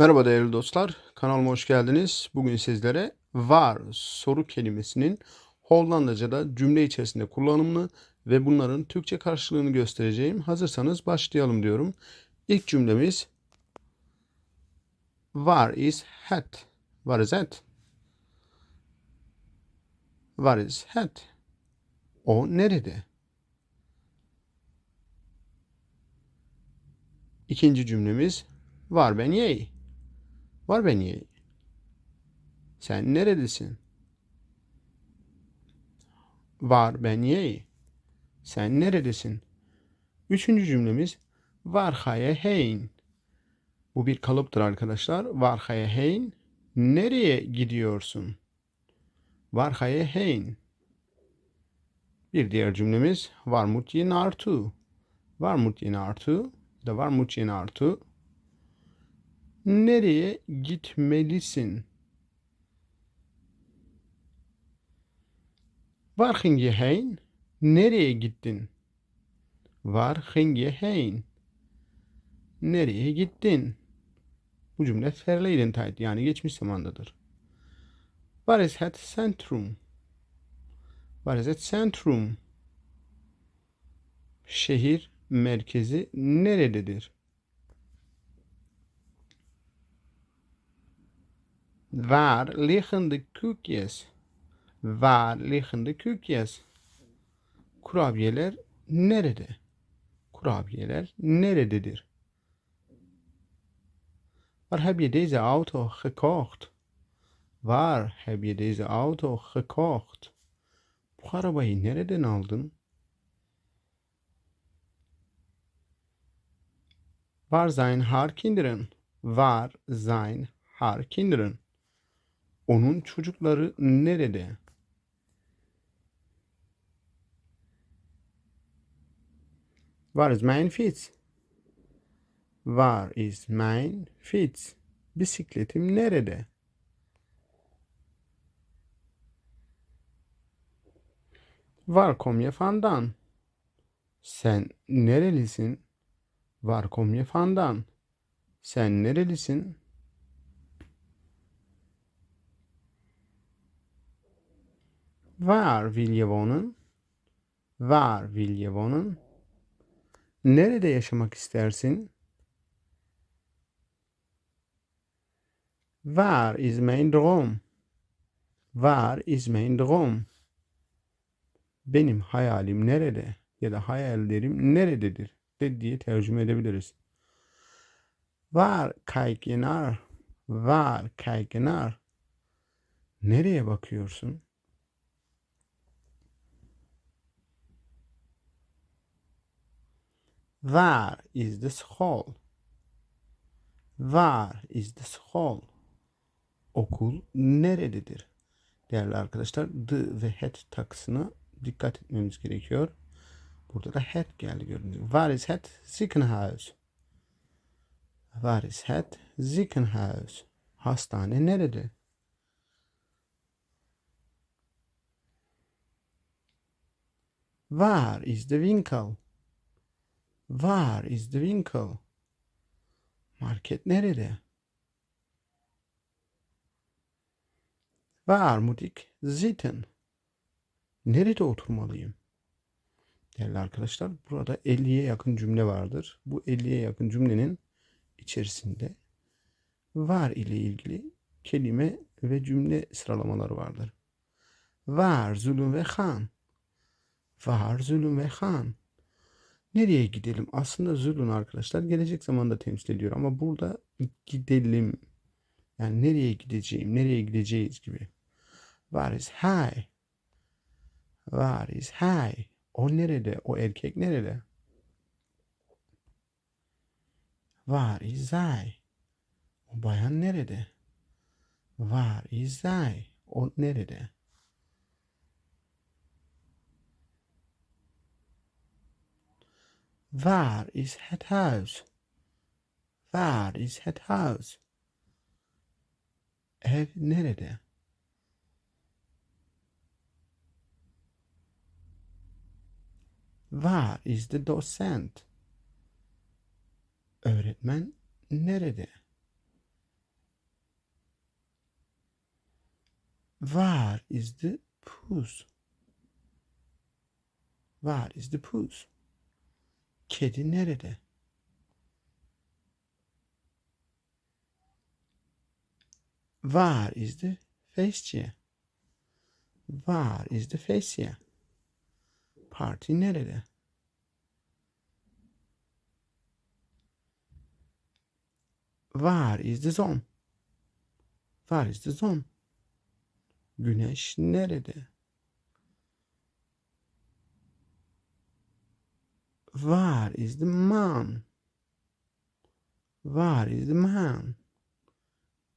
Merhaba değerli dostlar, kanalıma hoş geldiniz. Bugün sizlere var soru kelimesinin Hollandaca'da cümle içerisinde kullanımını ve bunların Türkçe karşılığını göstereceğim. Hazırsanız başlayalım diyorum. İlk cümlemiz Waar is het? Waar is het? Waar is het? O nerede? İkinci cümlemiz Var ben yey. Var ben yey. Sen neredesin? Var ben yey. Sen neredesin? Üçüncü cümlemiz Var haye hein. Bu bir kalıptır arkadaşlar. Var haye hein. Nereye gidiyorsun? Var haye hein. Bir diğer cümlemiz Var mut je naartoe? Var mut je naartoe? Ya da Var mut je naartoe? Nereye gitmelisin? Waar ging je heen? Nereye gittin? Waar ging je heen? Nereye gittin? Bu cümle verleden tijd yani geçmiş zamandadır. Waar is het centrum? Waar is het centrum? Şehir merkezi nerededir? Waar liggen de koekjes? Waar liggen de koekjes? Kurabiyeler nerede? Kurabiyeler nerededir? Waar heb je deze auto gekocht? Waar heb je deze auto gekocht? Bu arabayı nereden aldın? Waar zijn haar kinderen? Waar zijn haar kinderen? Onun çocukları nerede? Waar is mijn fiets? Waar is mijn fiets? Bisikletim nerede? Waar kom je vandaan? Sen nerelisin? Waar kom je vandaan? Sen nerelisin? Waar wil je wonen? Nerede yaşamak istersin? Waar is mijn droom? Waar is mijn droom? Benim hayalim nerede? Ya da hayallerim nerededir? De diye tercüme edebiliriz. Waar kijk je naar? Nereye bakıyorsun? Waar is de school? Waar is de school? Okul nerededir? Değerli arkadaşlar, the ve het takısına dikkat etmemiz gerekiyor. Burada da het geldi gördüğünüz gibi. Waar is het ziekenhuis? Waar is het ziekenhuis? Hastane nerede? Waar is de winkel? Waar is de winkel? Market nerede? Waar moet ik zitten? Nerede oturmalıyım? Değerli arkadaşlar burada 50'ye yakın cümle vardır. Bu 50'ye yakın cümlenin içerisinde var ile ilgili kelime ve cümle sıralamaları vardır. Var zulüm ve han. Var zulüm ve han. Nereye gidelim? Aslında zulün arkadaşlar gelecek zamanda temsil ediyor ama burada gidelim. Yani nereye gideceğim, nereye gideceğiz gibi. Var is high. Var is high. O nerede? O erkek nerede? Var is I? O bayan nerede? Var is I? O nerede? Waar is het huis? Waar is het huis? Ev nerede? Waar is de docent? Öğretmen nerede? Waar is de poes? Waar is de poes? Kedi nerede? Where is the fascia? Where is the fascia? Parti nerede? Where is the sun? Where is the sun? Güneş nerede? Where is the man? Where is the man?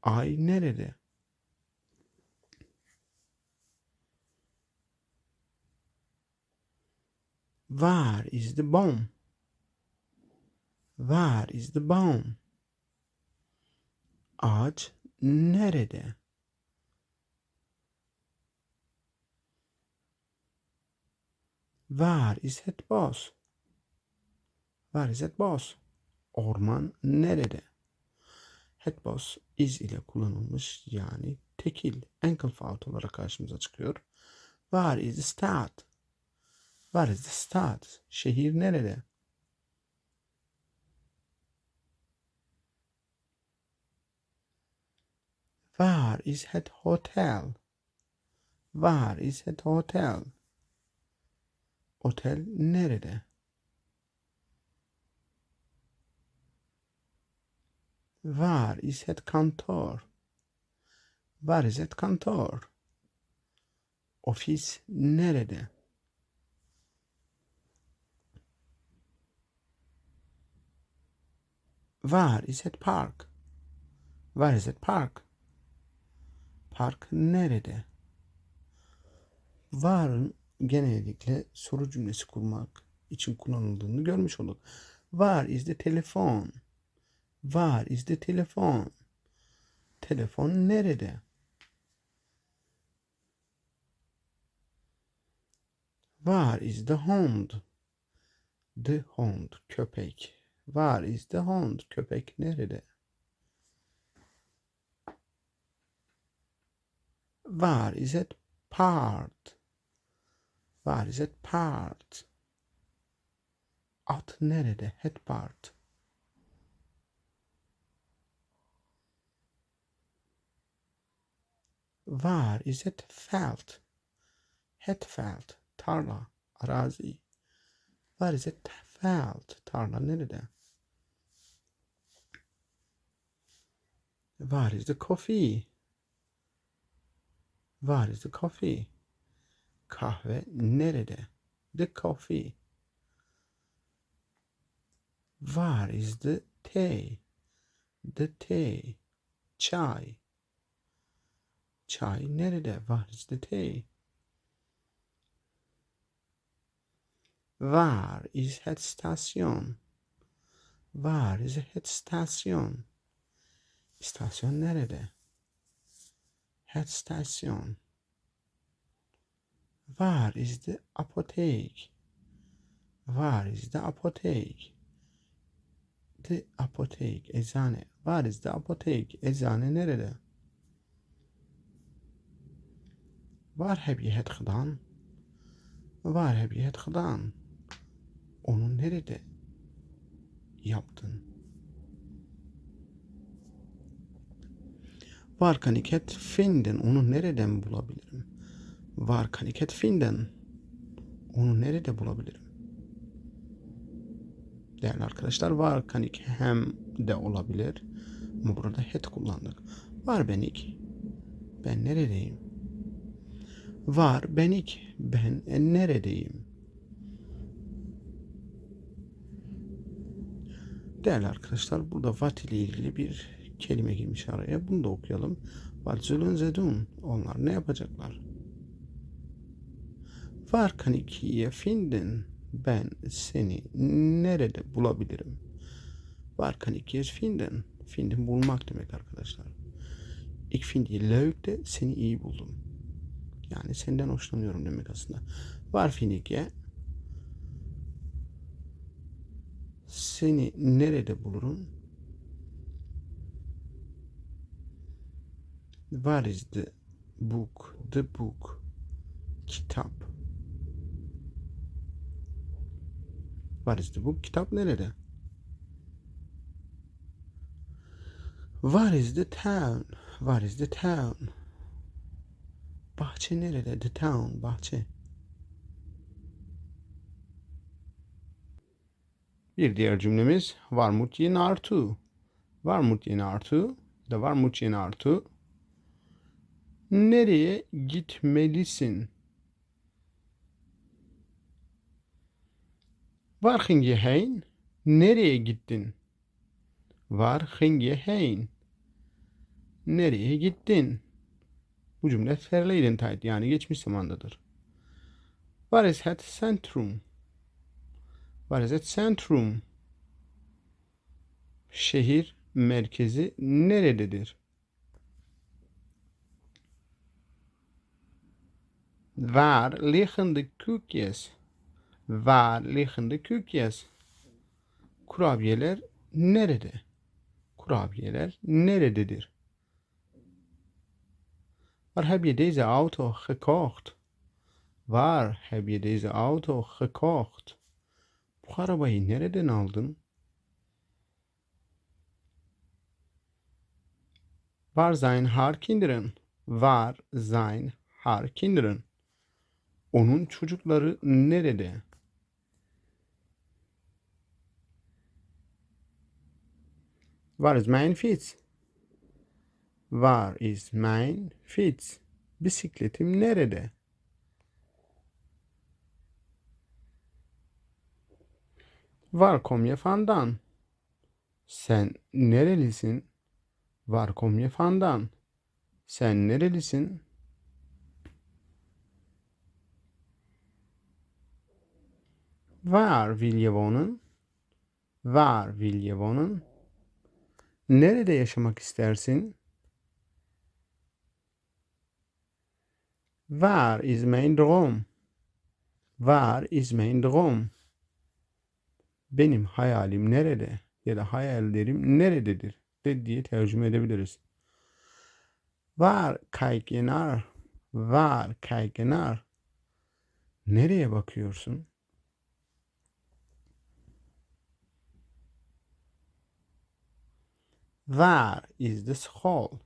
Ay nerede? Where is the bomb? Where is the bomb? Ağaç nerede? Where is it boss? Where is it boss? Orman nerede? Head boss is ile kullanılmış yani tekil ankle fault olarak karşımıza çıkıyor. Where is the start? Where is the start? Şehir nerede? Where is head hotel? Where is head hotel? Otel nerede? Where is head kantor? Where is head kantor? Ofis nerede? Where is it park? Where is it park? Park nerede? Var'ın genellikle soru cümlesi kurmak için kullanıldığını görmüş olduk. Where is the telephone? İs the telephone? Telefon nerede? Where is the hound? The hound köpek. Where is the hound? Köpek nerede? Where is it part? Where is it part? At nerede? Head part. Where is it felt? Head felt. Tarla. Arazi. Where is it felt? Tarla nerede? Where is the coffee? Where is the coffee? Kahve nerede? The coffee. Where is the tea? The tea. Çay. Çay nerede? The tea? Where is head station? Where is the head station? İstasyon nerede? Head station. Where is the apotheke? Where is the apotheke? The apotheke, eczane. Where is the apotheke? Eczane nerede? Waar heb je het gedaan? Waar heb je het gedaan? Onu nerede yaptın? Var kan ik het vinden? Onu nereden bulabilirim? Var kan ik het vinden? Onu nerede bulabilirim? Değerli arkadaşlar var kan ik hem de olabilir. Ama burada het kullandık. Var benik. Ben neredeyim? Var benik. Ben neredeyim? Değerli arkadaşlar burada what ile ilgili bir kelime girmiş araya. Bunu da okuyalım. What zulun zedun. Onlar ne yapacaklar? Var kan ikiye finden. Ben seni nerede bulabilirim? Var kan ikiye finden. Finden bulmak demek arkadaşlar. İlk finde leuk de seni iyi buldum. Yani senden hoşlanıyorum demek aslında. Var finike seni nerede bulurum? Where is the book, the book. Kitap. What is the book? Kitap nerede? What is the town? What is the town? Bahçe nerede? The town, bahçe. Bir diğer cümlemiz var mut yeni artı. Var mut yeni artı da var mut yeni artı. Nereye gitmelisin? Waar ging je heen? Nereye gittin? Waar ging je heen? Nereye gittin? Bu cümle verleden tijd yani geçmiş zamandadır. Waar is het centrum? Waar is het centrum? Şehir merkezi nerededir? Waar liggen de koekjes? Waar liggen de koekjes? Kurabiyeler nerede? Kurabiyeler nerededir? Waar heb je deze auto gekocht? Waar heb je deze auto gekocht? Bu arabayı nereden aldın? Waar zijn haar kinderen? Waar zijn haar kinderen? Onun çocukları nerede? Waar is mijn fiets? Waar is mijn fiets? Bisikletim nerede? Waar kom je vandaan? Sen nerelisin? Waar kom je vandaan? Sen nerelisin? Waar wil je wonen? Waar wil je wonen? Nerede yaşamak istersin? Waar is mijn droom? Waar is mijn droom? Benim hayalim nerede? Ya da hayallerim nerededir? De diye tercüme edebiliriz. Waar kijk je naar? Nereye bakıyorsun? Waar is de school?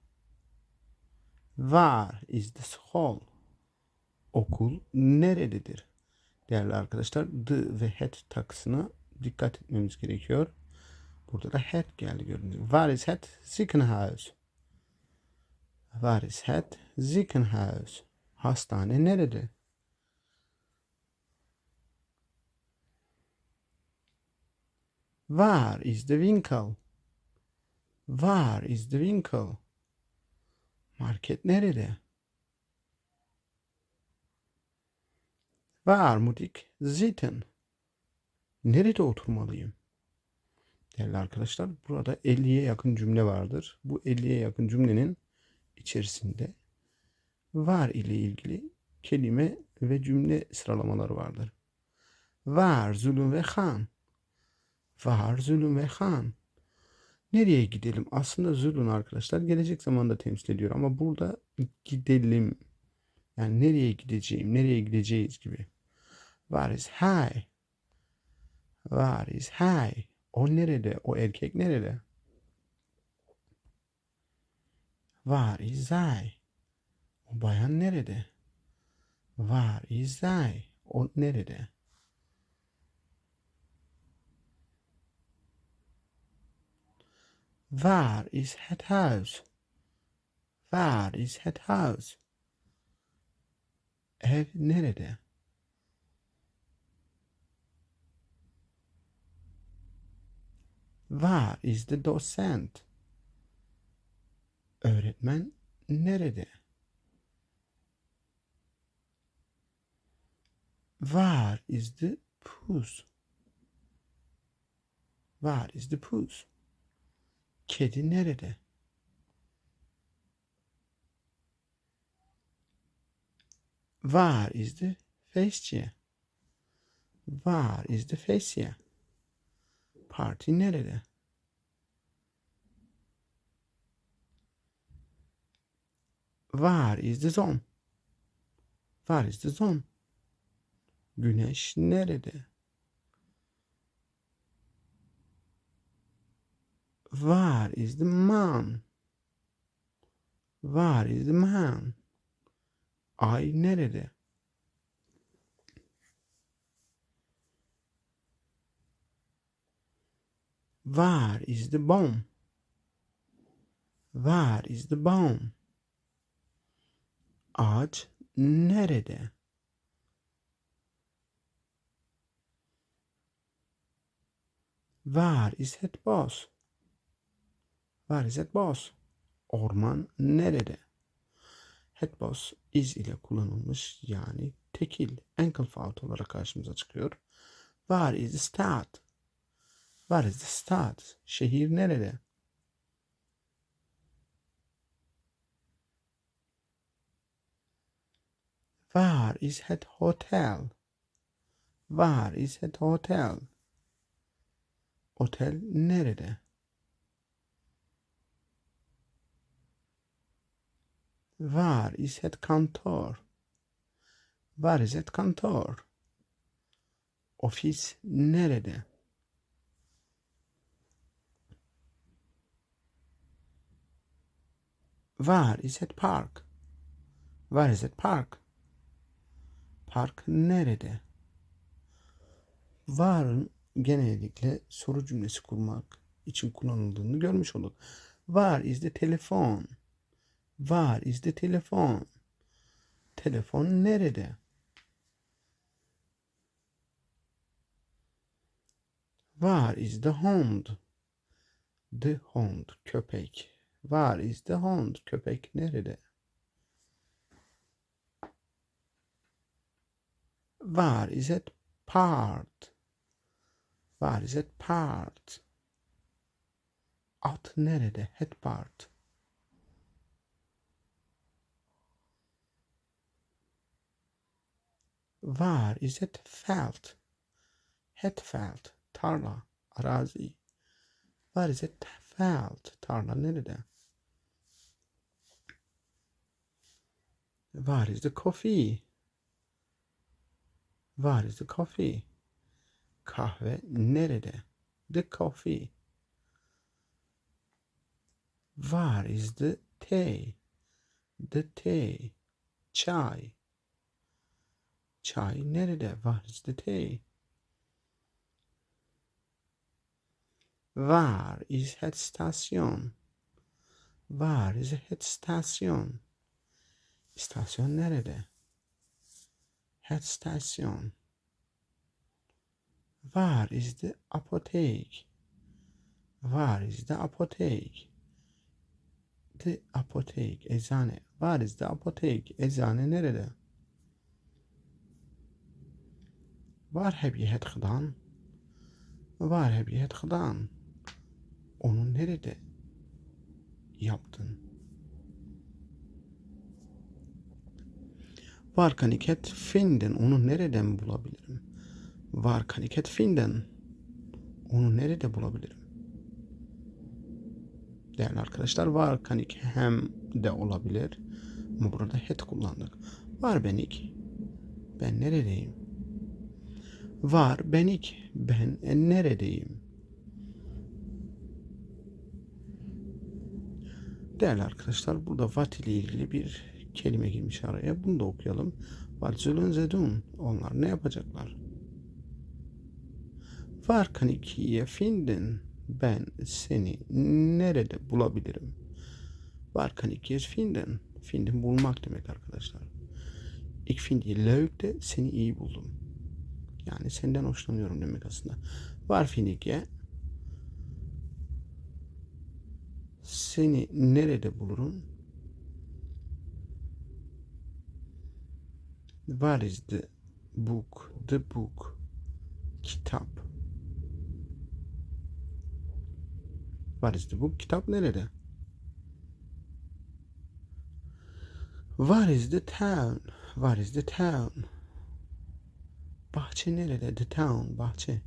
Waar is de school? Okul nerededir? Değerli arkadaşlar, the ve het takısına dikkat etmemiz gerekiyor. Burada da het geldi gördüğünüz gibi. Waar is het ziekenhuis? Waar is het ziekenhuis? Hastane nerede? Waar is de winkel? Waar is de winkel? Market nerede? Waar moet ik zitten? Nerede oturmalıyım? Değerli arkadaşlar burada 50'ye yakın cümle vardır. Bu 50'ye yakın cümlenin içerisinde var ile ilgili kelime ve cümle sıralamaları vardır. Var zulüm ve han. Var zulüm ve han. Nereye gidelim? Aslında zulüm arkadaşlar gelecek zamanda temsil ediyor ama burada gidelim. Yani nereye gideceğim, nereye gideceğiz gibi. Var is high. Var is high. O nerede? O erkek nerede? Var is I? O bayan nerede? Var is I? O nerede? Waar is het huis? Waar is het huis? Ev nerede? Waar is de docent? Öğretmen nerede? Waar is de poes? Waar is de poes? Kedi nerede? Waar is de feestje? Waar is de feestje? Parti nerede? Where is the sun? Where is the sun? Güneş nerede? Where is the man? Where is the man? Ay nerede? Where is the bomb? Where is the bomb? Ağaç nerede? Where is head boss? Where is head boss? Orman nerede? Head boss is ile kullanılmış yani tekil ankle fault olarak karşımıza çıkıyor. Where is the start? Where is the start? Şehir nerede? Where is head hotel? Where is head hotel? Otel nerede? Where is head kantor? Where is head kantor? Ofis nerede? Where is head park? Where is head park? Park nerede? Var'ın genellikle soru cümlesi kurmak için kullanıldığını görmüş olduk. Where is the telephone? Where is the telephone? Telefon nerede? Where is the hound? The hound köpek. Where is the hound? Köpek nerede? Where is it part? Where is it part? At nerede? Head part. Where is it felt? Head felt. Tarla. Arazi. Where is it felt? Tarla nerede? Where is the coffee? Where is the coffee? Kahve nerede? The coffee. Where is the tea? The tea. Çay. Çay nerede? Where is the tea? Where is head station? Where is head station? İstasyon nerede? Head station. Where is the apotheke? Where is the apotheke? The apotheke, eczane. Where is the apotheke? Eczane nerede? Waar heb je het gedaan? Waar heb je het gedaan? Onu nerede yaptın? Var kan vinden? Onu nereden bulabilirim? Var kan vinden? Onu nerede bulabilirim? Değerli arkadaşlar var kan hem de olabilir. Ama burada het kullandık. Var benik. Ben neredeyim? Var benik. Ben neredeyim? Değerli arkadaşlar burada what ile ilgili bir kelime girmiş araya. Bunu da okuyalım. Zullen ze doen? Onlar ne yapacaklar? Var kan ik je vinden? Ben seni nerede bulabilirim? Var kan ik je vinden? Finden bulmak demek arkadaşlar. Vind je leuk de seni iyi buldum. Yani senden hoşlanıyorum demek aslında. Var je? Seni nerede bulurum? Where is the book? The book. Kitap. Where is the book? Kitap nerede? Where is the town? Where is the town? Bahçe nerede? The town. Bahçe.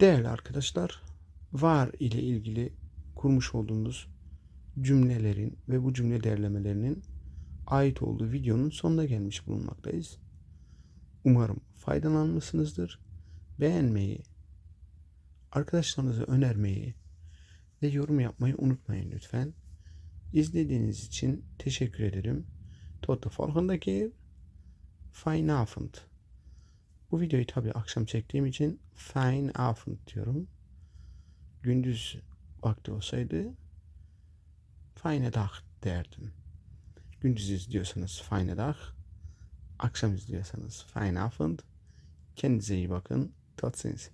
Değerli arkadaşlar, var ile ilgili kurmuş olduğumuz cümlelerin ve bu cümle derlemelerinin ait olduğu videonun sonuna gelmiş bulunmaktayız. Umarım faydalanmışsınızdır. Beğenmeyi, arkadaşlarınıza önermeyi ve yorum yapmayı unutmayın lütfen. İzlediğiniz için teşekkür ederim. Tot de volgende keer. Fijne avond. Bu videoyu tabii akşam çektiğim için fine avond diyorum. Gündüz vakti olsaydı fine dag derdim. Gündüz izliyorsanız fine dag. Akşam izliyorsanız fine avond. Kendinize iyi bakın. Ziens.